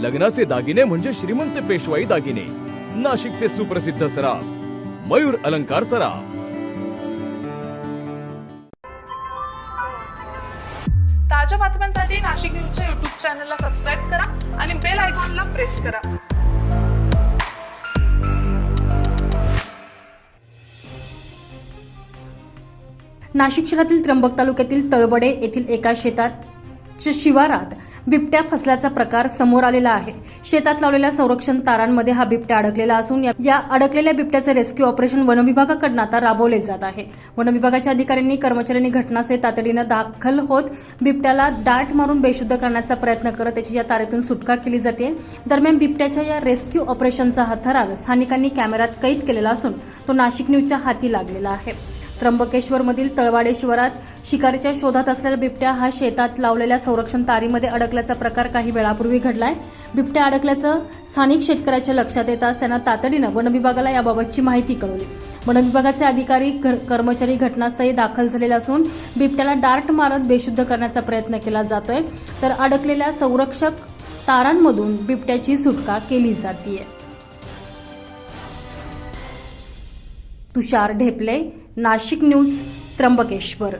लग्नाचे दागिने म्हणजे श्रीमंत पेशवाई दागिने. नाशिकचे सुप्रसिद्ध सराफ मयूर अलंकार सराफ. ताज्या बातम्यांसाठी नाशिक न्यूजच्या युट्यूब चॅनलला सबस्क्राईब करा आणि बेल आयकॉनला प्रेस करा. नाशिक शहरातील त्र्यंबक तालुक्यातील तळवडे येथील एका शेतात शिवारात बिबट्या फसल्याचा प्रकार समोर आलेला आहे. शेतात लावलेल्या संरक्षण तारांमध्ये हा बिबट्या अडकलेला असून या- या अडकलेल्या बिबट्याचे रेस्क्यू ऑपरेशन वनविभागाकडून आता राबवले जात आहे. वनविभागाच्या अधिकाऱ्यांनी कर्मचाऱ्यांनी घटनास्थळी तातडीनं दाखल होत बिबट्याला दाट मारून बेशुद्ध करण्याचा प्रयत्न करत त्याची या तारेतून सुटका केली जाते. दरम्यान बिबट्याच्या या रेस्क्यू ऑपरेशनचा हा ठराव स्थानिकांनी कॅमेऱ्यात कैद केलेला असून तो नाशिक न्यूजच्या हाती लागलेला आहे. त्र्यंबकेश्वरमधील तळवाडे शिवारात शिकारीच्या शोधात असलेला बिबट्या हा शेतात लावलेल्या संरक्षण तारीमध्ये अडकल्याचा प्रकार काही वेळापूर्वी घडलाय. बिबट्या अडकल्याचं स्थानिक शेतकऱ्याच्या लक्षात येताच त्यांना तातडीनं वनविभागाला याबाबतची माहिती कळवली. वनविभागाचे अधिकारी कर्मचारी घटनास्थळी दाखल झालेले असून बिबट्याला डार्ट मारत बेशुद्ध करण्याचा प्रयत्न केला जातोय. तर अडकलेल्या संरक्षक तारांमधून बिबट्याची सुटका केली जातीये. तुषार ढेपले नाशिक न्यूज त्र्यंबकेश्वर.